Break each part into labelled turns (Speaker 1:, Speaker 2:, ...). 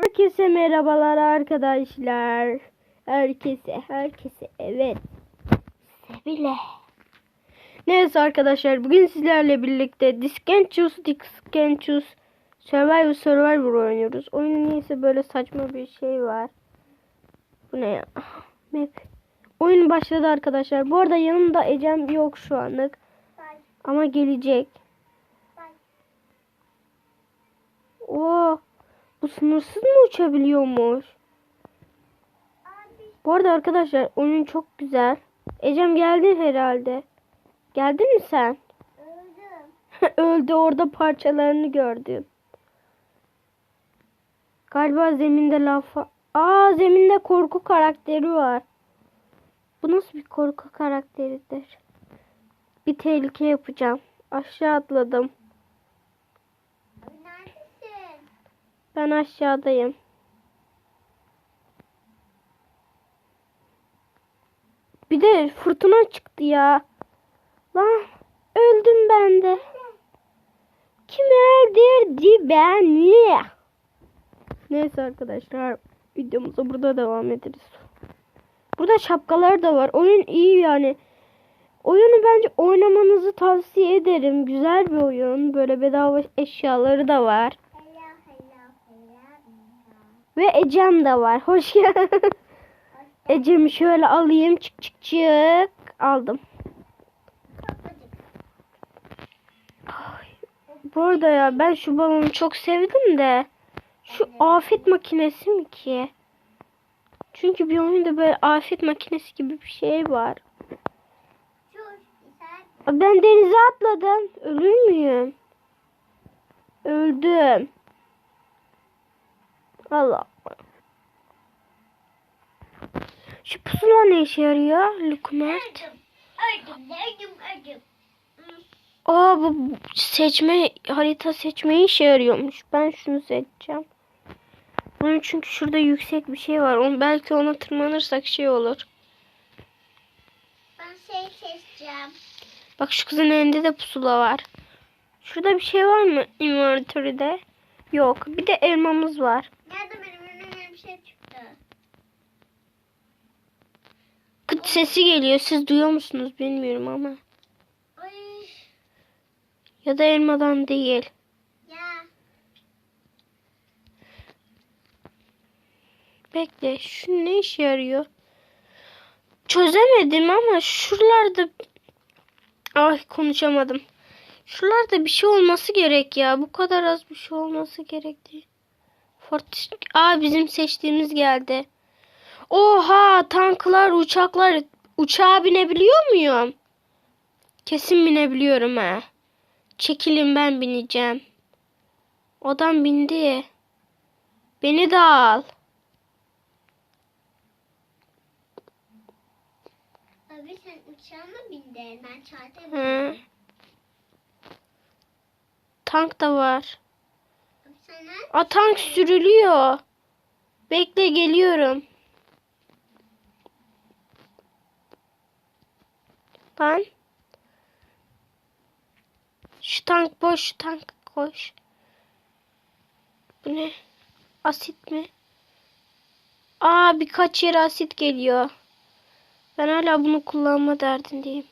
Speaker 1: Herkese merhabalar arkadaşlar. Herkese, herkese evet. Sevile. Neyse arkadaşlar bugün sizlerle birlikte Diskenchus, Diskenchus Survivor Survivor oynuyoruz. Oyunun neyse böyle saçma bir şey var. Bu ne ya? Map. Oyun başladı arkadaşlar. Bu arada yanımda Ecem yok şu anlık. Ama gelecek. Oo, bu sınırsız mı uçabiliyormuş? Bu arada arkadaşlar oyun çok güzel. Ecem geldin herhalde. Geldin mi sen? Öldü orada parçalarını gördüm. Galiba zeminde lafa... Aa zeminde korku karakteri var. Bu nasıl bir korku karakteridir? Bir tehlike yapacağım. Aşağı atladım.
Speaker 2: Neredesin?
Speaker 1: Ben aşağıdayım. Bir de fırtına çıktı ya. Lan öldüm ben de. Kim öldürdü beni? Neyse arkadaşlar videomuza burada devam ederiz. Burada şapkalar da var. Oyun iyi yani. Oyunu bence oynamanızı tavsiye ederim. Güzel bir oyun. Böyle bedava eşyaları da var. Ve Ecem de var. Hoş geldin. Ecem'i şöyle alayım. Çık çık çık. Aldım. Ay, Bu arada ya ben şu balonu çok sevdim de. Şu afet makinesi mi ki? Çünkü bir oyunda böyle afet makinesi gibi bir şey var. Ben denize atladım. Ölür müyüm? Öldüm. Allah. Şu pusula ne işe yarıyor? Lukmert. Aa bu seçme harita seçme işe yarıyormuş. Ben şunu seçeceğim. Bunun çünkü şurada yüksek bir şey var. Onu belki ona tırmanırsak şey olur.
Speaker 2: Ben şey seçeceğim.
Speaker 1: Bak şu kızın elinde de pusula var. Şurada bir şey var mı inventory'de? Yok. Bir de elmamız var.
Speaker 2: Nerede benim önüme bir şey çıktı?
Speaker 1: Kıt sesi geliyor. Siz duyuyor musunuz bilmiyorum ama.
Speaker 2: Ay,
Speaker 1: Ya da elmadan değil.
Speaker 2: ya.
Speaker 1: Bekle. Şu ne işe yarıyor? Çözemedim ama şuralarda... Ay konuşamadım. Şuralarda bir şey olması gerek ya. Bu kadar az bir şey olması gerekti. Fort... Aa bizim seçtiğimiz geldi. Oha tanklar, uçaklar. Uçağa binebiliyor muyum? Kesin binebiliyorum ha. Çekilin ben bineceğim. Adam bindi. Beni de al.
Speaker 2: Abi sen uçağa mı bindin? Ben çarta bindim.
Speaker 1: Tank da var.
Speaker 2: Abi sen nerede?
Speaker 1: Tank sürülüyor. Bekle geliyorum. Lan. Şu tank boş, şu tank koş. Bu ne? Asit mi? Aa birkaç yere asit geliyor. Ben hala bunu kullanma derdindeyim.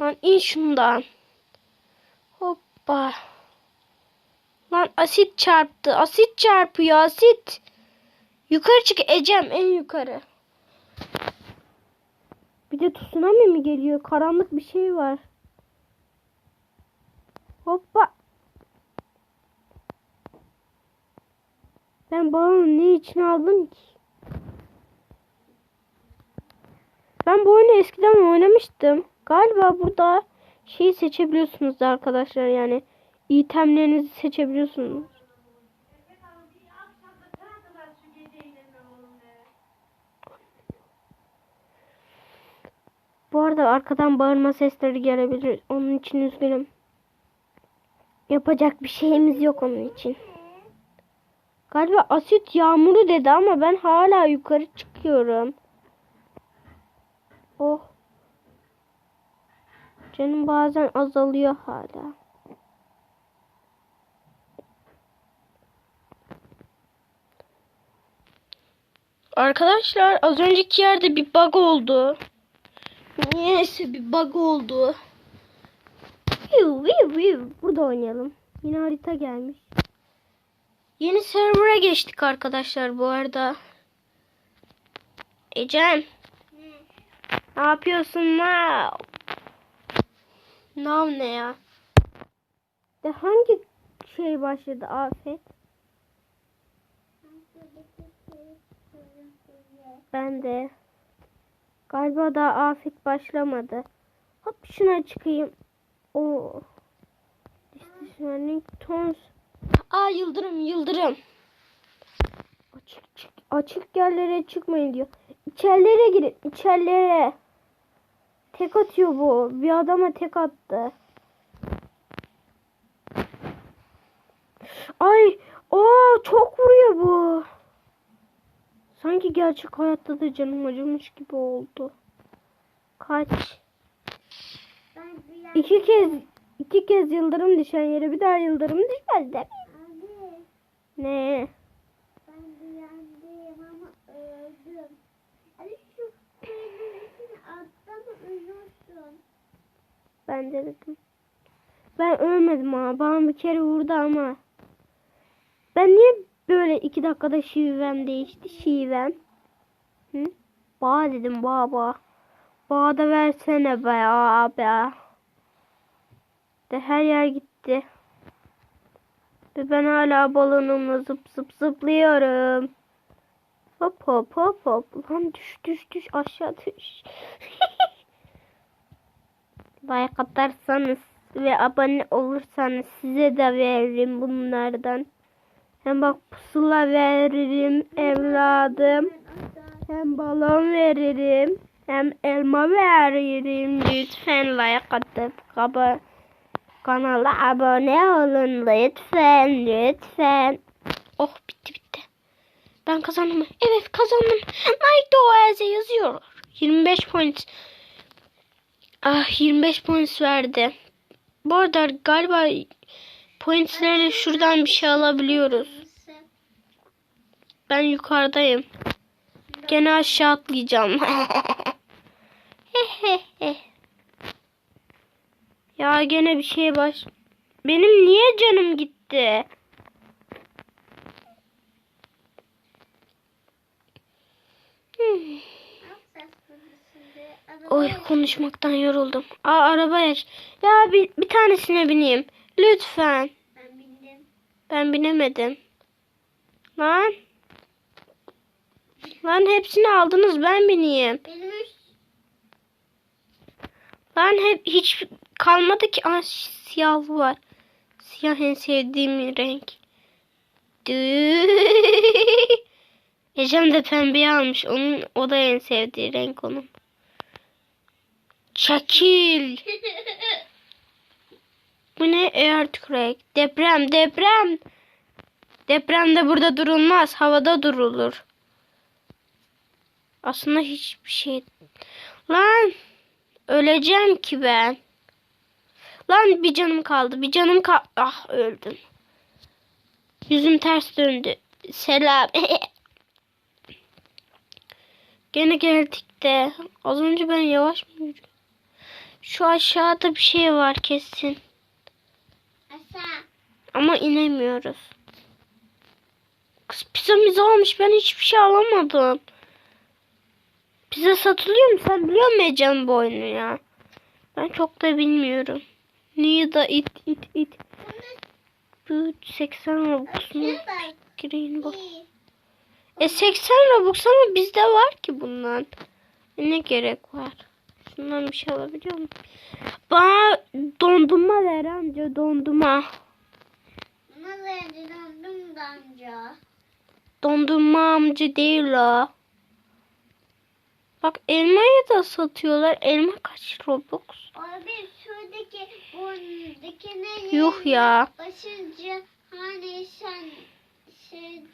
Speaker 1: Lan in şundan. Hoppa. Lan asit çarptı. Asit çarpıyor asit. Yukarı çık Ecem en yukarı. Bir de tsunami mi geliyor? Karanlık bir şey var. Hoppa. Ben balonu ne için aldım ki? Ben bu oyunu eskiden oynamıştım. Galiba burada şeyi seçebiliyorsunuz da arkadaşlar yani itemlerinizi seçebiliyorsunuz. Bu arada arkadan bağırma sesleri gelebilir. Onun için üzgünüm. Yapacak bir şeyimiz yok onun için. Galiba asit yağmuru dedi ama ben hala yukarı çıkıyorum. Oh. Canım bazen azalıyor hala. Arkadaşlar az önceki yerde bir bug oldu. Niyeyse bir bug oldu. Burada oynayalım. Yine harita gelmiş. Yeni server'a geçtik arkadaşlar bu arada. Ecem. Ne yapıyorsun now? Now ne ya? De hangi şey başladı afet? Ben de. Galiba daha afet başlamadı. Hop şuna çıkayım. O. Disneyland Tons. Aa yıldırım yıldırım. Açık çık açık yerlere çıkmayın diyor. İçerilere girin içerilere. Tek atıyor bu. Bir adama tek attı. Ay, o çok vuruyor bu. Sanki gerçek hayatta da canım acımış gibi oldu. Kaç? İki kez iki kez yıldırım düşen yere bir daha yıldırım düşmez de. Ne?
Speaker 2: Ben
Speaker 1: de dedim. Ben ölmedim ha. Bana bir kere vurdu ama. Böyle iki dakikada şivem değişti? Şivem. Hı? Bağ dedim bağ. Bağ da versene be abi. De her yer gitti. Ve ben hala balonumla zıp zıp zıplıyorum. Hop hop hop hop. Lan düş düş düş aşağı düş. like atarsanız ve abone olursanız size de veririm bunlardan. Hem bak pusula veririm evladım. Hem balon veririm. Hem elma veririm. Lütfen like atıp kaba kanala abone olun lütfen lütfen. Oh bitti bitti. Ben kazandım? Evet kazandım. Night Oaze yazıyor. 25 point. Ah 25 points verdi. Bu arada galiba pointslerle şuradan bir şey alabiliyoruz. Ben yukarıdayım. Gene aşağı atlayacağım. ya gene bir şey baş. Benim niye canım gitti? Oy konuşmaktan yoruldum. Aa araba yer. Ya bir, bir tanesine bineyim. Lütfen.
Speaker 2: Ben
Speaker 1: binemedim. Lan. Lan hepsini aldınız ben bineyim.
Speaker 2: Benim
Speaker 1: Lan hep hiç kalmadı ki. Aa siyahlı var. Siyah en sevdiğim renk. Ecem de pembeyi almış. Onun o da en sevdiği renk onun. Çekil. Bu ne earthquake? Deprem, deprem. Depremde burada durulmaz. Havada durulur. Aslında hiçbir şey. Lan. Öleceğim ki ben. Lan bir canım kaldı. Bir canım kaldı. Ah öldüm. Yüzüm ters döndü. Selam. Gene geldik de. Az önce ben yavaş mı yürüdüm? Şu aşağıda bir şey var kesin. Ama inemiyoruz. Kız pizzamızı almış. Ben hiçbir şey alamadım. Pizza satılıyor mu? Sen biliyor musun Ecem bu ya? Ben çok da bilmiyorum. Niye da it it it. Bu 80 Robux mu? Bak.
Speaker 2: İyi.
Speaker 1: E 80 Robux ama bizde var ki bundan. E, ne gerek var? Şundan bir şey alabiliyor muyum? Bana dondurma ver amca dondurma.
Speaker 2: Döndüm da amca?
Speaker 1: Dondurma amca değil o. Bak elmayı da satıyorlar. Elma kaç Robux?
Speaker 2: Abi şuradaki burnundaki ne?
Speaker 1: Yuh ya.
Speaker 2: Başıcı hani sen şeyde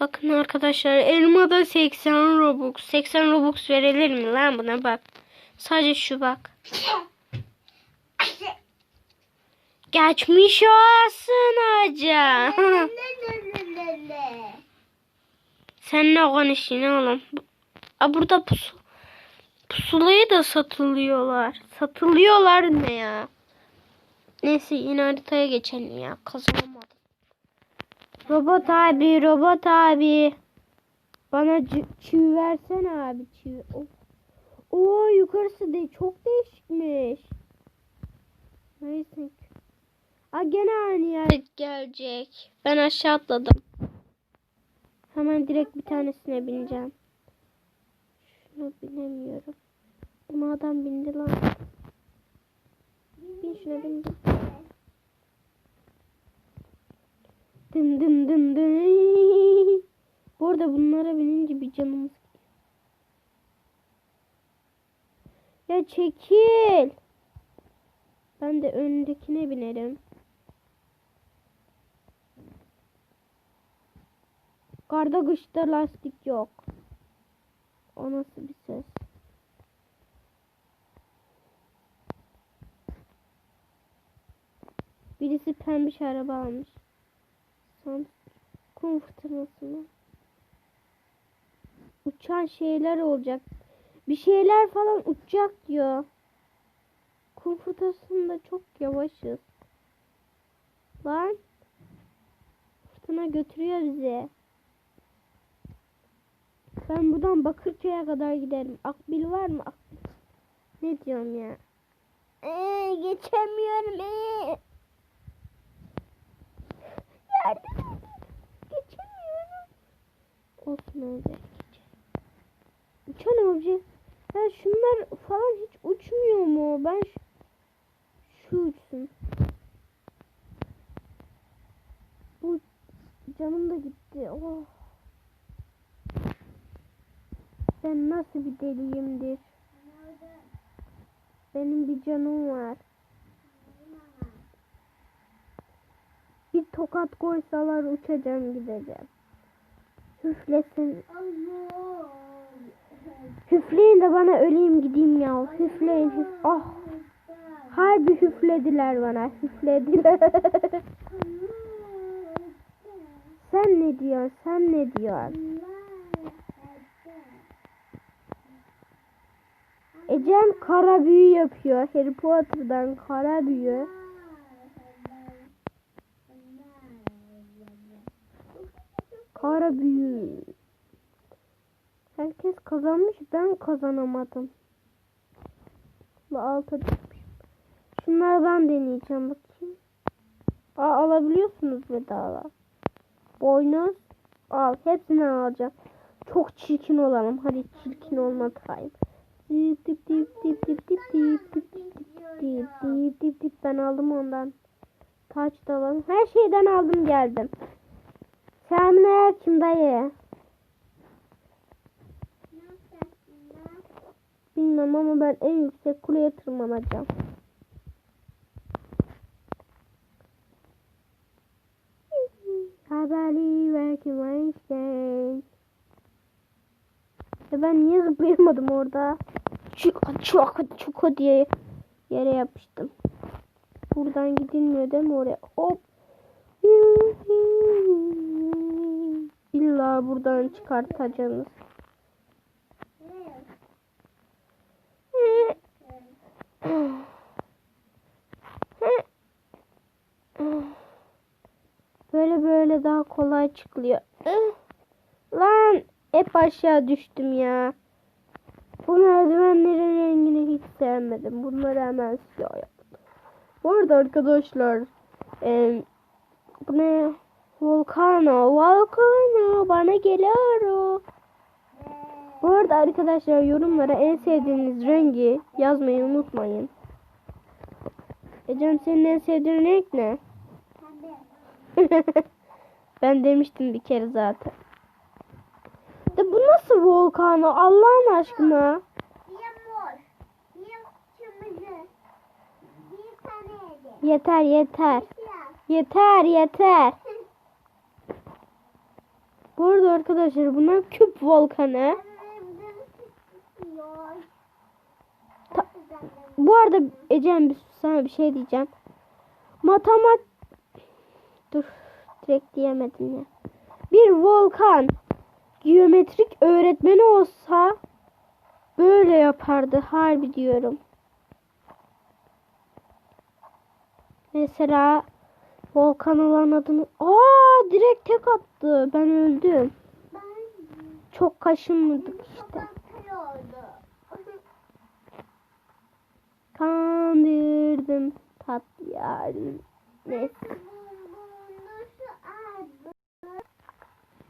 Speaker 1: Bakın arkadaşlar elma da 80 Robux. 80 Robux verilir mi lan buna bak. Sadece şu bak. Geçmiş olsun hocam. Sen ne konuşuyorsun oğlum? Aa, burada pusu. Pusulayı da satılıyorlar. Satılıyorlar ne ya? Neyse yine haritaya geçelim ya. Kazanamadım. Robot abi, robot abi. Bana çivi versene abi çivi. Of. Oo yukarısı de çok değişikmiş. Neyse. Aa gene aynı yer gelecek. Ben aşağı atladım. Hemen direkt bir tanesine bineceğim. Şuna binemiyorum. Buna adam bindi lan. Bin şuna bindim. Dım dım dım dım. Bu arada bunlara binince bir canımız Ya çekil. Ben de öndekine binerim. Karda kışta lastik yok. O nasıl bir ses? Birisi pembiş araba almış. Son kum fırtınası? Uçan şeyler olacak. Bir şeyler falan uçacak diyor. Kum fırtınasında çok yavaşız. Lan. Fırtına götürüyor bizi. Ben buradan Bakırköy'e kadar giderim. Akbil var mı? Akbil. Ne diyorum ya? Ee, geçemiyorum. Ee. Yardım edin. Geçemiyorum. Olsun öyle. Uçan obje. Ya şunlar falan hiç uçmuyor mu? Ben şu, şu uçsun. Bu canım da gitti. Oh. Ben nasıl bir deliyimdir? Benim bir canım var. Bir tokat koysalar uçacağım gideceğim. Hüflesin. Hüfleyin de bana öleyim gideyim ya. Hüfleyin. Hüf ah. Harbi hüflediler bana. Hüflediler. Sen ne diyorsun? Sen ne diyorsun? Ecem kara büyü yapıyor. Harry Potter'dan kara büyü. Kara büyü. Herkes kazanmış ben kazanamadım. Bu alta düşmüş. Şunlardan deneyeceğim bakayım. Aa, alabiliyorsunuz bedava. Boynuz. Al. Hepsini alacağım. Çok çirkin olalım. Hadi çirkin olma time. Dip dip dip dip dip dip dip dip dip dip dip dip ben aldım ondan. Taç da alalım. Her şeyden aldım geldim. Selamünaleyküm dayı. Bilmem ama ben en yüksek kuleye tırmanacağım. Haberli belki. Ya ben niye zıplayamadım orada? Çok çok çok diye yere yapıştım. Buradan gidilmiyor değil mi oraya? Hop. İlla buradan çıkartacaksınız. Böyle böyle daha kolay çıkılıyor. Lan hep aşağı düştüm ya. Bu merdivenlerin rengini hiç sevmedim. Bunları hemen siyah yaptım. Bu arada arkadaşlar e, bu ne? Volcano. Volcano bana geliyor. Bu arada arkadaşlar yorumlara en sevdiğiniz rengi yazmayı unutmayın. Ecem senin en sevdiğin renk ne? ben demiştim bir kere zaten. De bu nasıl volkano Allah'ın aşkına?
Speaker 2: Niye mor? Niye kırmızı? Niye pembe?
Speaker 1: Yeter yeter. Yeter yeter. Bu arada arkadaşlar bunlar küp volkanı. Ta- Bu arada Ecem bir- sana bir şey diyeceğim. Matemat Dur direkt diyemedim ya. Bir volkan geometrik öğretmeni olsa böyle yapardı harbi diyorum. Mesela Volkan olan adını Aa direkt tek attı. Ben öldüm.
Speaker 2: Ben
Speaker 1: Çok kaşınmadık işte. Kandırdım tatlı yarim. Neyse.
Speaker 2: Nasıl aldım?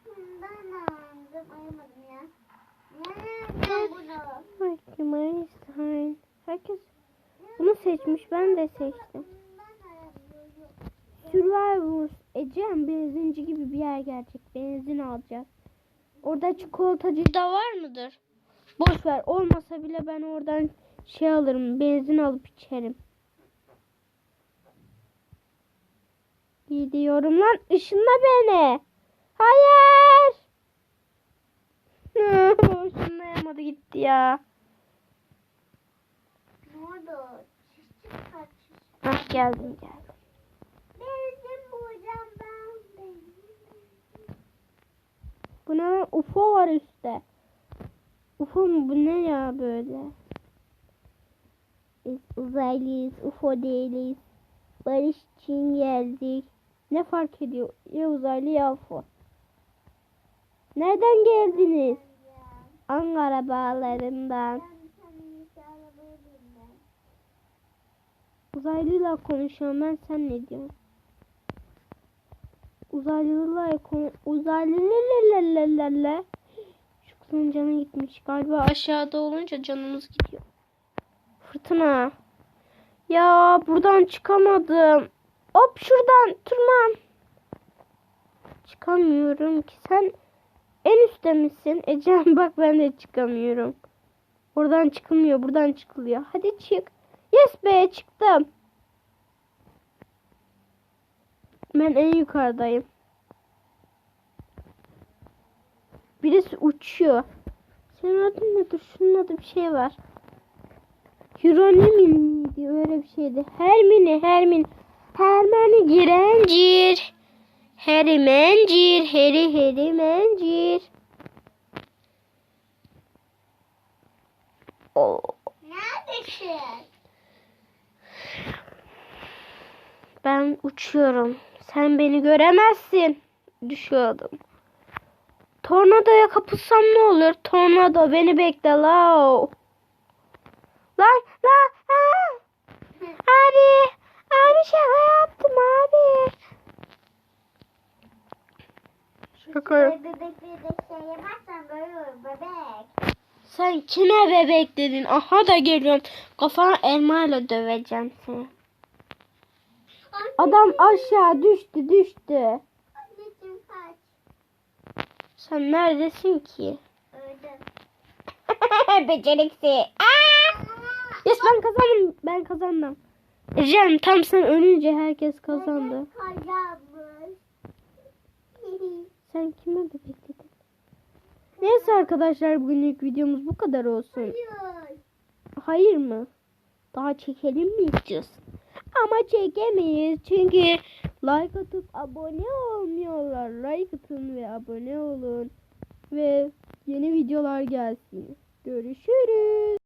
Speaker 2: Bundan aldım. Ayamadım ya.
Speaker 1: Bakayım Einstein. Herkes bunu seçmiş. Ben de seçtim. Survivors Ecem benzinci gibi bir yer gelecek. Benzin alacağız. Orada çikolatacı da var mıdır? Boş ver. Olmasa bile ben oradan şey alırım. Benzin alıp içerim. Gidiyorum lan. Işınla beni. Hayır. Işınlayamadı gitti ya.
Speaker 2: Ne oldu?
Speaker 1: Ah geldim geldim.
Speaker 2: Benzin bulacağım ben. Benzin.
Speaker 1: Bu ne? lan? UFO var üstte. UFO mu? Bu ne ya böyle? Biz uzaylıyız. UFO değiliz. Barış için geldik. Ne fark ediyor? Ya uzaylı ya UFO. Nereden geldiniz? Ankara bağlarından. Uzaylıyla konuşuyorum ben. Sen ne diyorsun? Uzaylılarla konu... Uzaylılarla Şu kızın canı gitmiş. Galiba aşağıda olunca canımız gidiyor. Fırtına. Ya buradan çıkamadım. Hop şuradan tırman. Çıkamıyorum ki. Sen en üstte misin? Ecem bak ben de çıkamıyorum. Oradan çıkılmıyor. Buradan çıkılıyor. Hadi çık. Yes be çıktım. Ben en yukarıdayım. Birisi uçuyor. Senin adın nedir? Şunun adı bir şey var. Hieronymin miydi? Öyle bir şeydi. Hermine, Hermin. Hermione Girencir. Herimencir, Heri Herimencir. Oo.
Speaker 2: Neredesin?
Speaker 1: Ben uçuyorum. Sen beni göremezsin. Düşüyordum. Tornadoya kapılsam ne olur? Tornado beni bekle la. Lan lan! Abi abi şaka yaptım abi. Şaka.
Speaker 2: Bebekleri de şey yaparsan böyle olur bebek.
Speaker 1: Sen kime bebek dedin? Aha da geliyorum. Kafana elmayla döveceğim seni. Adam aşağı düştü düştü.
Speaker 2: Anneciğim kaç.
Speaker 1: Sen neredesin ki?
Speaker 2: Öldüm.
Speaker 1: Beceriksiz. Aa! Yes ben kazandım. Ben kazandım. Ecem tam sen ölünce herkes kazandı.
Speaker 2: Kazanmış.
Speaker 1: Sen kime bebek dedin? Neyse arkadaşlar bugünlük videomuz bu kadar olsun.
Speaker 2: Hayır.
Speaker 1: Hayır mı? Daha çekelim mi istiyorsun? Ama çekemeyiz çünkü like atıp abone olmuyorlar. Like atın ve abone olun. Ve yeni videolar gelsin. Görüşürüz.